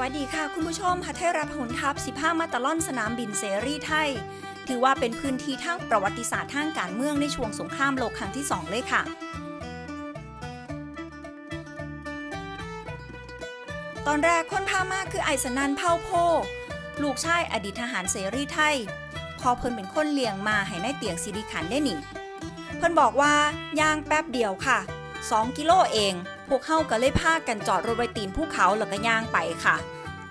วัสดีค่ะคุณผู้ชมฮัทเทรับหุนทัพ 15 มาตะล่อนสนามบินเสรีไทย ถือว่าเป็นพื้นที่ทางประวัติศาสตร์ทางการเมืองในช่วงสงครามโลกครั้งที่ 2 เลยค่ะตอนแรกคนพามาคือไอสนันเผ่าโพ ลูกชายอดีตทหารเสรีไทย พอเพิ่นเป็นคนเลี้ยงมาให้ในเตียงสิริขันได้หนิเพิ่นบอกว่าย่างแป๊บเดียวค่ะ 2 กิโลเอง วกเขาก็เลยพากันจอดรถไว้ตีนภูเขาแล้วก็ย่างไปค่ะ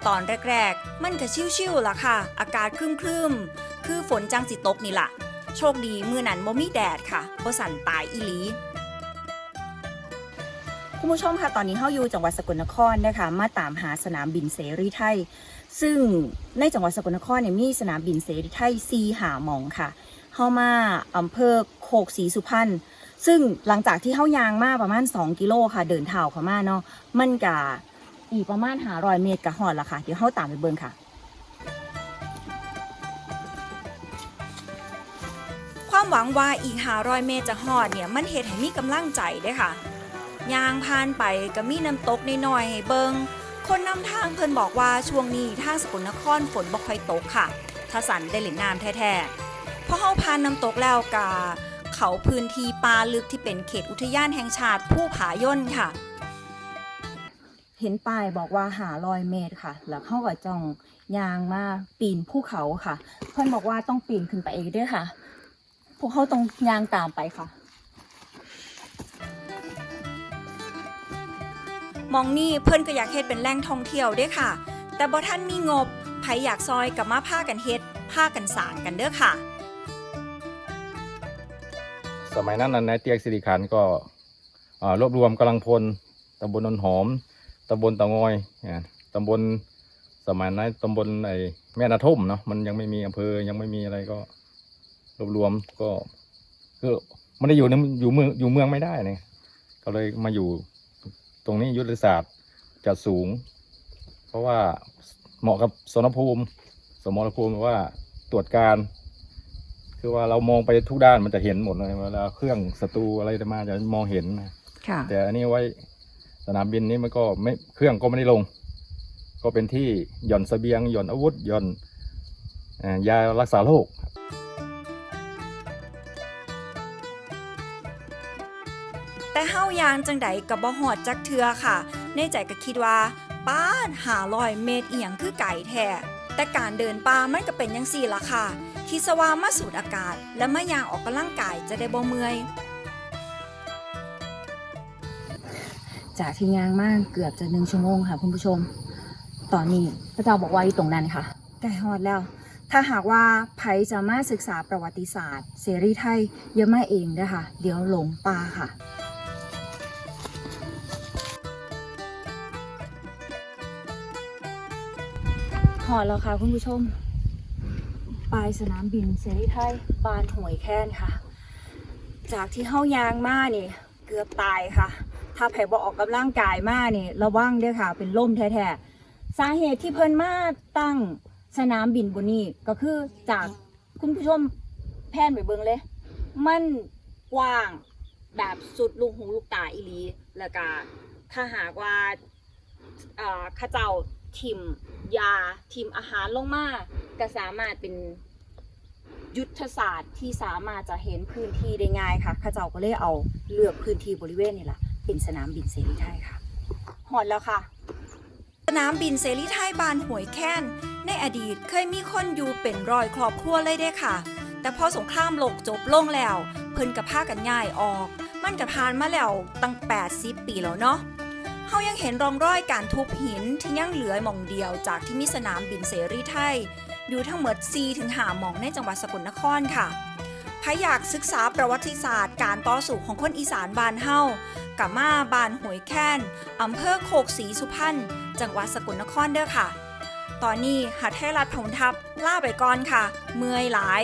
ตอนแรกๆ มันก็ชิวๆล่ะค่ะ อากาศครึมๆ คือฝนจังสิตกนี่ล่ะ โชคดีมือนั้นบ่มีแดดค่ะบ่สั่นตายอีหลีคุณผู้ชมค่ะตอนนี้เฮาอยู่จังหวัดสกลนครนะคะมาตามหาสนามบินเสรีไทย ซึ่งในจังหวัดสกลนครเนี่ยมีสนามบินเสรีไทยซีหาหมองค่ะเฮามาอำเภอโคกศรีสุพรรณ ซึ่งหลังจากที่เฮายางมาประมาณ 2 กิโลค่ะ เดินเท้าเข้ามาเนาะมันกะอีกประมาณหารอยเมตรกะฮอดละค่ะ เดี๋ยวเฮาตามไปเบิ่งค่ะ ความหวังว่าอีกหารอยเมตรจะฮอดเนี่ยมันเฮ็ดให้มีกำลังใจเด้ค่ะยางผ่านไปก็มีน้ำตกน้อยๆให้เบิงคนนำทางเพิ่นบอกว่าช่วงนี้ทางสกลนครฝนบ่ค่อยตกค่ะ ถ้าสันได้เล่นน้ำแท้ๆพอเฮาผ่านน้ำตกแล้วกา เขาพื้นที่ป่าลึกที่เป็นเขตอุทยานแห่งชาติผู้ผาย่นค่ะ เห็นป้ายบอกว่าหารอยเมตรค่ะ แล้วเข้ากับจ้องยางมาปีนภูเขาค่ะ เพิ่นบอกว่าต้องปีนขึ้นไปเองด้วยค่ะ พวกเขาต้องยางตามไปค่ะมองนี่เพิ่นก็อยากเฮ็ดเป็นแหล่งท่องเที่ยวเด้อค่ะ แต่บ่ท่านมีงบไผอยากซอยกับมาพากันเฮ็ดพากันสร้างกันเด้อค่ะ สมัยนั้นนายเตียกสิริขันก็รวบรวมกำลังพลตำบลนนหอมตำบลตางอยอ่าตำบลสมัยนั้นตำบลไอ้แม่นาทุ่มเนาะมันยังไม่มีอำเภอยังไม่มีอะไรก็รวบรวมก็คือไม่ได้อยู่ในอยู่เมืองอยู่เมืองไม่ได้เนี่ยก็เลยมาอยู่ตรงนี้ยุทธศาสตร์จัดสูง เพราะว่าเหมาะกับสนภูมิ สมรภูมิว่าตรวจการ คือว่าเรามองไปทุกด้านมันจะเห็นหมดเลยเวลาเครื่องศัตรูอะไรจะมาจะมองเห็นนะค่ะ แต่อันนี้ไว้สนามบินนี้มันก็ไม่เครื่องก็ไม่ได้ลง ก็เป็นที่หย่อนเสบียงหย่อนอาวุธหย่อนเอ่อยารักษาโรคแต่เฮายางจังใดกับบ่ฮอดจักเทือค่ะ ในใจก็คิดว่าป้าดหาลอยเมตรเอียงคือไก่แท้ แต่การเดินป่ามันก็เป็นยังสี่ละค่ะคิดซะว่ามาสูดอากาศ และมายางออกกำลังกายจะได้บ่เมื่อยจากที่ยางมากเกือบจะหนึ่งชั่วโมงค่ะคุณผู้ชม ตอนนี้พระเจ้าบอกว่าอยู่ตรงนั้นค่ะใกล้ฮอดแล้ว ถ้าหากว่าไผจะมาศึกษาประวัติศาสตร์เสรีไทยเยอะมาเองนะคะเดี๋ยวหลงป่าค่ะ หอดแล้วค่ะคุณผู้ชม ปลายสนามบินเสรีไทยบานหวยแค้นค่ะ จากที่เฮายางมานี่เกือบตายค่ะ ถ้าไผบ่ออกกำลังกายมานี่ระวังด้อค่ะ เป็นล่มแท้ๆสาเหตุที่เพิ่นมาตั้งสนามบินบนนี้ก็คือจากคุณผู้ชมแพนไปเบิ่งเลย มันกว้างแบบสุดลูกหูลูกตาอีลีแล้วก็ถ้าหากว่าข้าเจ้าทิม ยาทิมอาหารลงมาก็สามารถเป็นยุทธศาสตร์ที่สามารถจะเห็นพื้นที่ได้ง่ายค่ะข้าเจ้าก็เลยเอาเลือกพื้นที่บริเวณนี่แหละเป็นสนามบินเสรีไทยค่ะหอดแล้วค่ะ สนามบินเสรีไทยบานหวยแค้นในอดีตเคยมีคนอยู่เป็นรอยครอบครัวเลยเด้ค่ะ แต่พอสงครามโลกจบลงแล้ว เพิ่นกับพากันย้ายออก มันก็ผ่านมาแล้วตั้ง 80 ปีแล้วเนาะ เฮายังเห็นร่องรอยการทุบหินที่ยังเหลือหม่องเดียวจากที่มีสนามบินเสรีไทย อยู่ทั้งหมด4ถึง5หม่องในจังหวัดสกลนครค่ะใครอยากศึกษาประวัติศาสตร์การต่อสู้ของคนอีสานบานเฮากับมาบานหวยแค้นอำเภอโคกศรีสุพรรณจังหวัดสกลนครเด้อค่ะ ตอนนี้หัดให้รัดผงทับล่าไปก่อนค่ะ เมื่อยหลาย